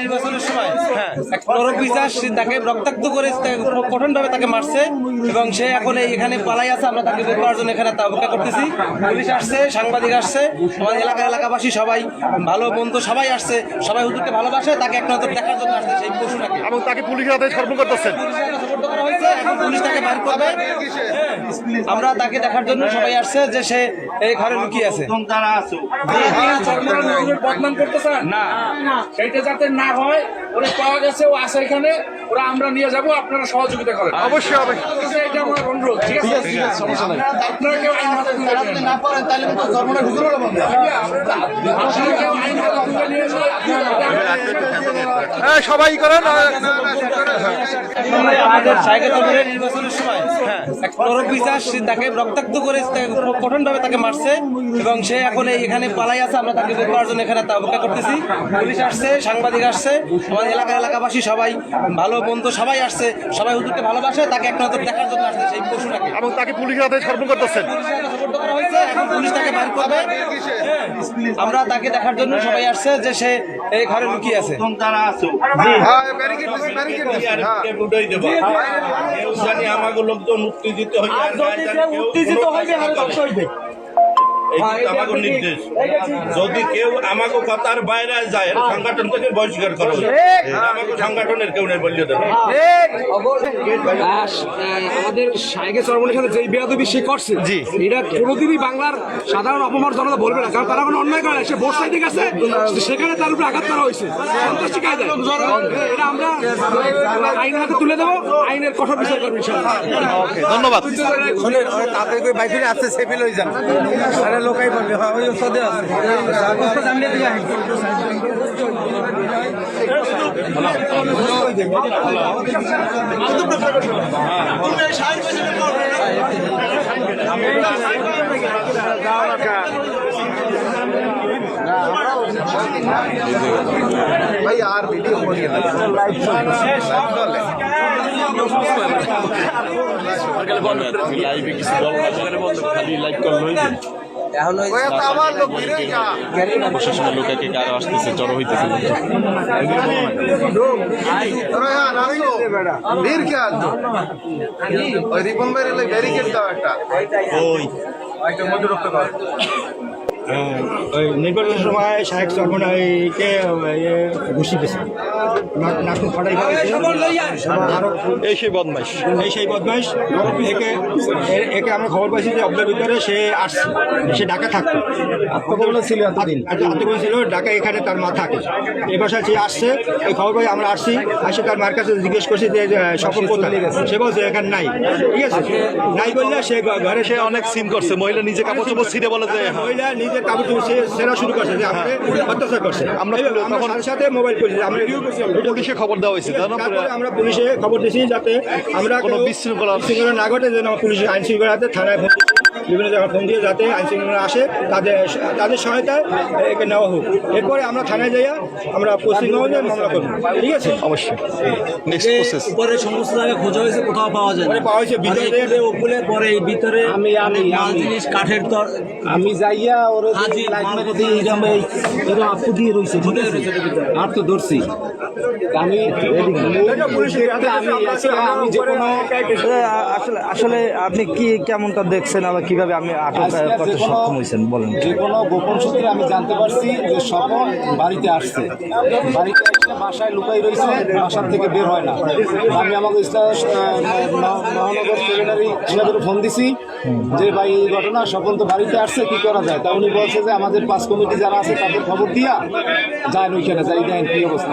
নির্বাচনের সময় হ্যাঁ তাকে রক্তাক্ত করে তাকে ভাবে তাকে মারছে এবং সে এখন এখানে পালাই আছে আমরা তাকে বের করার জন্য এখানে তা অপেক্ষা করতেছি। পুলিশ আসছে সাংবাদিক আসছে আমাদের এলাকা এলাকাবাসী সবাই ভালো মন্দ সবাই আসছে সবাই হুজুরকে ভালোবাসে তাকে এক নজর দেখার জন্য আসছে সেই পশুটাকে। এবং তাকে পুলিশের হাতে সর্ব করতেছেন পুলিশের করা হয়েছে, এখন পুলিশ তাকে বাইর করবে। হ্যাঁ, আমরা তাকে দেখার জন্য সবাই আসছে যে সে এই ঘরে লুকিয়ে আছে। বদনাম করতেছেন না। সেইটা যাতে না হয় ওরা পাওয়া গেছে ও আছে এখানে ওরা আমরা নিয়ে যাব আপনারা সহযোগিতা করেন। অবশ্যই অবশ্যই। এটা আমার অনুরোধ ঠিক আছে? আপনারা কেউ আইন হাতে তুলে নেবেন না। আপনারা কেউ আইন হাতে তুলে নিয়ে হ্যাঁ সবাই করেন তাকে মারছে এবং সে এখন এখানে পালাই আছে আমরা তাকে বের করার এখানে তা অপেক্ষা করতেছি পুলিশ আসছে সাংবাদিক আসছে আমাদের এলাকার এলাকাবাসী সবাই ভালো মন্দ সবাই আসছে সবাই হুজুরকে ভালোবাসে তাকে এক নজর দেখার জন্য আসছে সেই পশুটাকে এবং তাকে পুলিশের হাতে সর্ব করতেছেন। পুলিশের করা হয়েছে, এখন পুলিশ তাকে বাইর করবে। হ্যাঁ, আমরা তাকে দেখার জন্য সবাই আসছে যে সে এই ঘরে লুকিয়ে আছে। আমাকে লোকজন উত্তেজিত হইবে আর না জানি কেউ উত্তেজিত হইবে রক্ত হইবে। কিন্তু আমাকে নির্দেশ। যদি কেউ আমাকে কথার বাইরে যায় সংগঠন থেকে বহিষ্কার করো আমাকে সংগঠনের কেউ নেই বলিয়ে দেবে। আমাদের সাইকে সাথে যেই বেয়াদবি সে করছে জি। এটা কোনোদিনই বাংলার সাধারণ অপমার জনতা বলবে না। কারণ তারা কোনো অন্যায় করে সে বোস সাইডে গেছে সেখানে তার উপরে আঘাত করা হয়েছে। এটা আমরা আইন হাতে তুলে দেবো আইনের কঠোর বিচার করব ধন্যবাদ। কই বাইরে সেফিল হয়ে যান আরে লোকাই বলবে হ্যাঁ ওই ওষুধে আছে ওষুধ জানিয়ে দিয়ে আই ভাই আর ভিডিও করিয়ে না লাইভ চলে লাইভে কিছু বল বন্ধ খালি লাইভ করলোই ওই আমার লোক প্রশাসনের লোকাকে কারও আসতেছে? জড়ো হইতেছে? ওই রিপন ভাই ব্যারিকেড দাও একটা। ওই। মধ্যে রক্ষা ওই নির্বাচনের সময় শাহেক চরমন এইকে ঘুষি দিয়েছে। নাটক ফাটাই এই সেই বদমাইশ। এই সেই বদমাইশ। একে একে আমরা খবর পাইছি যে অব্দের ভিতরে সে আসছে। সে ঢাকা থাকতো। আত্মগোপনে ছিল এতদিন। আত্মগোপনে ছিল। ঢাকা এখানে তার মা থাকে এ বাসায় সে আসছে এই খবর পাই আমরা আসছি। আসে তার মার কাছে জিজ্ঞেস করছি যে সফল কোথায়? সে বলছে এখানে নাই। ঠিক আছে? নাই বললে সে ঘরে সে অনেক সিন করছে। মহিলা নিজে কাপড় চোপড় ছিঁড়ে বলে যে হ্যাঁ, মহিলা নিজের কাপড় কাবু সেরা শুরু করছে যে আপনি অত্যাচার করছে। আমরা সাথে সাথে মোবাইল আমরা রিভিউ করছি পুলিশে খবর দেওয়া হয়েছে তারপরে আমরা পুলিশে খবর দিয়েছি যাতে আমরা কোনো বিশৃঙ্খলা- বিশৃঙ্খলা না ঘটে যেন পুলিশের আইন শৃঙ্খলাতে থানায় ফোন বিভিন্ন জায়গায় ফোন দিয়ে যাতে আইন শৃঙ্খলা আসে তাদের তাদের সহায়তায় একে নেওয়া হোক। এরপরে আমরা থানায় যাইয়া আমরা পশ্চিমবঙ্গে মামলা করব। ঠিক আছে? অবশ্যই। নেক্সট প্রসেস উপরে সমস্ত জায়গায় খোঁজা হয়েছে কোথাও পাওয়া যায় পাওয়া হয়েছে ভিতরে। উপরে পরে এই ভিতরে আমি আমি জিনিস কাঠের তর আমি যাইয়া ওর এরকম এই এরকম আপু দিয়ে রয়েছে? আর তো ধরছি। আমি আসলে আসলে আপনি কি কেমনটা দেখছেন আবার কীভাবে আমি আটক করতে সক্ষম হয়েছেন? বলেন। যে কোনো গোপন সূত্রে আমি জানতে পারছি যে স্বপন বাড়িতে আসছে। বাড়িতে এসে বাসায় লুকাই রয়েছে বাসার থেকে বের হয় না। আমি আমাকে মহানগর সেক্রেটারি ফোন দিছি যে ভাই এই ঘটনা স্বপন তো বাড়িতে আসছে কি করা যায়? তা উনি বলছে যে আমাদের পাঁচ কমিটি যারা আছে তাদের খবর দিয়া যায় ওইখানে যাই দেন কি অবস্থা?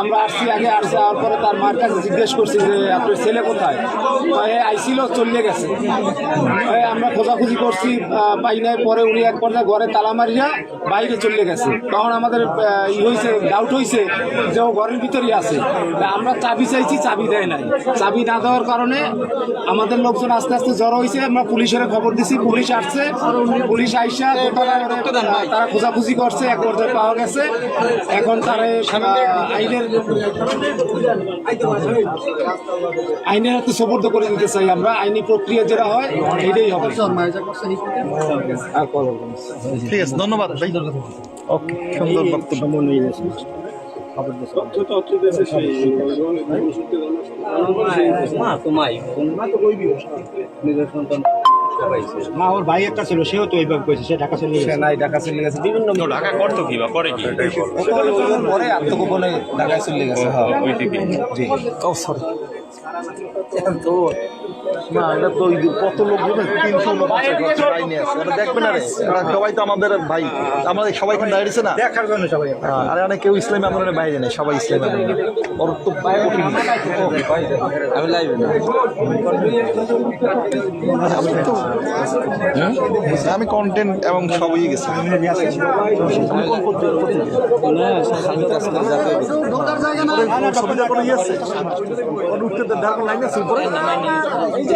আমরা আসছি আগে, আসছে আর পরে তার মার কাছে জিজ্ঞেস করছি যে, আপনার ছেলে কোথায়? কয়ে আইছিল, চলে গেছে। আমরা খোঁজাখুঁজি করছি পাই নাই। পরে উনি এক পর্যায়ে ঘরে তালা মারিয়া বাইরে চলে গেছে। তখন আমাদের ই হয়েছে ডাউট হয়েছে যে ও ঘরের ভিতরেই আছে। আমরা চাবি চাইছি, চাবি দেয় নাই। চাবি না দেওয়ার কারণে আমাদের লোকজন আস্তে আস্তে জড়ো হয়েছে আমরা পুলিশের খবর দিছি, পুলিশ আসছে। পুলিশ আইসা তারা খোঁজাখুঁজি করছে, এক পর্যায়ে পাওয়া গেছে। এখন তারা আইনের আইনের হাতে সুপর্দ করে দিতে চাই আমরা। আইনি প্রক্রিয়া যেটা হয় এটাই হবে। ঠিক আছে ধন্যবাদ ভাই। ওকে সুন্দর বক্তব্য। না ওর ভাই একটা ছিল সেও তো এইভাবে কইছে সে ঢাকা চলে গেছে। নাই ঢাকা চলে গেছে। বিভিন্ন ঢাকা করতো কি বা করে কি? পরে আত্মগোপনে ঢাকায় চলে গেছে। হ্যাঁ ওই থেকে জি। ও সরি তো না এটা তো কত লোক জানেন তিনশো আরে ওরা সবাই তো আমাদের ভাই আমাদের সবাই এখানে দাঁড়িয়েছে না? দেখার জন্য সবাই। আরে অনেক কেউ ইসলামী আন্দোলনের বাইরে নেই সবাই ইসলামী আন্দোলন ওর তো কঠিন। আমি লাইভে না আমি তো হ্যাঁ? আমি কন্টেন্ট এবং সবই গেছি। ছবিটা কোনো ইয়ে আছে উঠতে লাইন আছে উপরে।